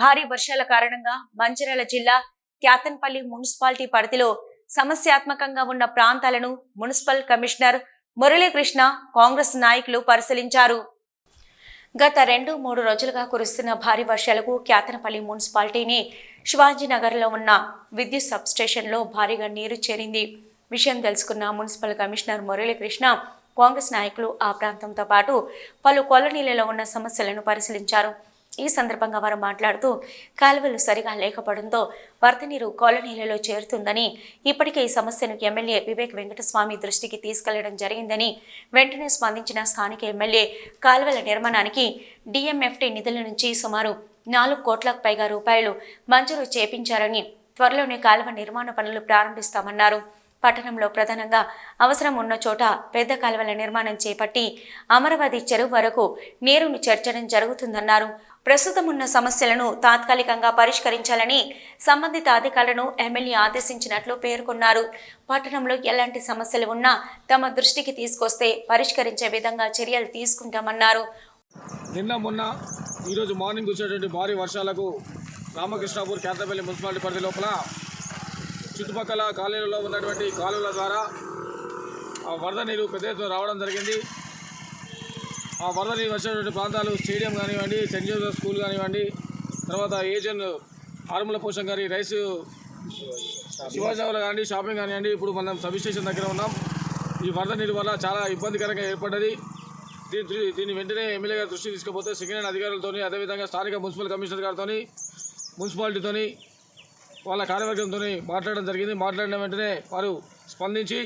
భారీ వర్షాల కారణంగా మంచిర్యాల జిల్లా క్యాతన్పల్లి మున్సిపాలిటీ పరిధిలో సమస్యాత్మకంగా ఉన్న ప్రాంతాలను మున్సిపల్ కమిషనర్ మురళీకృష్ణ కాంగ్రెస్ నాయకులు పరిశీలించారు. గత రెండు మూడు రోజులుగా కురుస్తున్న భారీ వర్షాలకు క్యాతనపల్లి మున్సిపాలిటీని శివాజీనగర్లో ఉన్న విద్యుత్ సబ్స్టేషన్లో భారీగా నీరు చేరింది. విషయం తెలుసుకున్న మున్సిపల్ కమిషనర్ మురళీకృష్ణ కాంగ్రెస్ నాయకులు ఆ ప్రాంతంతో పాటు పలు కాలనీలలో ఉన్న సమస్యలను పరిశీలించారు. ఈ సందర్భంగా వారు మాట్లాడుతూ కాలువలు సరిగా లేకపోవడంతో వరద నీరు కాలనీలలో చేరుతుందని ఇప్పటికే ఈ సమస్యను ఎమ్మెల్యే వివేక్ వెంకటస్వామి దృష్టికి తీసుకెళ్ళడం జరిగిందని వెంటనే స్పందించిన స్థానిక ఎమ్మెల్యే కాలువల నిర్మాణానికి డిఎంఎఫ్టీ నిధుల నుంచి సుమారు నాలుగు కోట్లకు పైగా రూపాయలు మంజూరు చేపించారని త్వరలోనే కాలువ నిర్మాణ పనులు ప్రారంభిస్తామన్నారు. పట్టణంలో ప్రధానంగా అవసరం ఉన్న చోట పెద్ద కాలువల నిర్మాణం చేపట్టి అమరావతి చెరువు వరకు నీరును చేర్చడం జరుగుతుందన్నారు. ప్రస్తుతం ఉన్న సమస్యలను తాత్కాలికంగా పరిష్కరించాలని సంబంధిత అధికారులను ఎమ్మెల్యే ఆదేశించినట్లు పేర్కొన్నారు. పట్టణంలో ఎలాంటి సమస్యలు ఉన్నా తమ దృష్టికి తీసుకొస్తే పరిష్కరించే విధంగా చర్యలు తీసుకుంటామన్నారు. నిన్న మొన్న ఈరోజు మార్నింగ్ వచ్చేటువంటి భారీ వర్షాలకు రామకృష్ణాపూర్ కేంద్రపల్లి మున్సిపాలిటీ పరిధి లోపల చుట్టుపక్కల కాలనీలలో ఉన్నటువంటి కాలువల ద్వారా ఆ వరద నీరు పెద్ద ఎత్తున రావడం జరిగింది. ఆ వరద నీరు వచ్చినటువంటి ప్రాంతాలు స్టేడియం కానివ్వండి సెంట్ జోసెఫ్ స్కూల్ కానివ్వండి తర్వాత ఏజెన్ ఆరుమల పోషం గారి రైస్ శివాజీనగర్ కానివ్వండి షాపింగ్ కానివ్వండి ఇప్పుడు మనం సబ్ స్టేషన్ దగ్గర ఉన్నాం. ఈ వరద నీరు వల్ల చాలా ఇబ్బందికరంగా ఏర్పడ్డది. దీని దీని దీన్ని వెంటనే ఎమ్మెల్యే గారు దృష్టి తీసుకుపోతే సెకండ్ అధికారులతో అదేవిధంగా స్థానిక మున్సిపల్ కమిషనర్ గారితో మున్సిపాలిటీతో వాళ్ళ కార్యవర్గంతో మాట్లాడడం జరిగింది. మాట్లాడిన వెంటనే వారు స్పందించి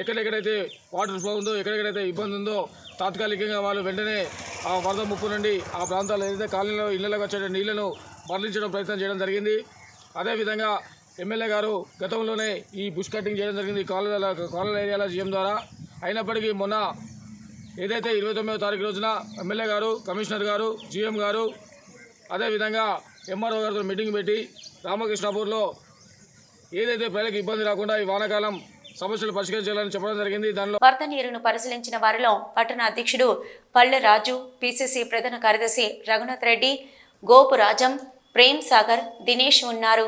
ఎక్కడెక్కడైతే వాటర్ ఫ్లో ఉందో ఎక్కడెక్కడైతే ఇబ్బంది ఉందో తాత్కాలికంగా వాళ్ళు వెంటనే ఆ వరద ముప్పు నుండి ఆ ప్రాంతాల్లో ఏదైతే కాలనీలో ఇళ్ళలోకి వచ్చే నీళ్ళను మరలించడం ప్రయత్నం చేయడం జరిగింది. అదేవిధంగా ఎమ్మెల్యే గారు గతంలోనే ఈ బుష్ కటింగ్ చేయడం జరిగింది. కాలనీల కాలనీ ఏరియాల జీఎం ద్వారా అయినప్పటికీ మొన్న ఏదైతే ఇరవై తొమ్మిదో తారీఖు రోజున ఎమ్మెల్యే గారు కమిషనర్ గారు జీఎం గారు అదేవిధంగా ఎంఆర్ఓ గారితో మీటింగ్ పెట్టి రామకృష్ణాపూర్లో ఏదైతే ప్రజలకు ఇబ్బంది రాకుండా ఈ వానాకాలం సమస్యలు పరిష్కరించాలని చెప్పడం జరిగింది. దానిలో వరద నీరును పరిశీలించిన వారిలో పట్టణ అధ్యక్షుడు పల్లె రాజు పిసిసి ప్రధాన కార్యదర్శి రఘునాథ్ రెడ్డి గోపు రాజం ప్రేమ్ సాగర్ దినేష్ ఉన్నారు.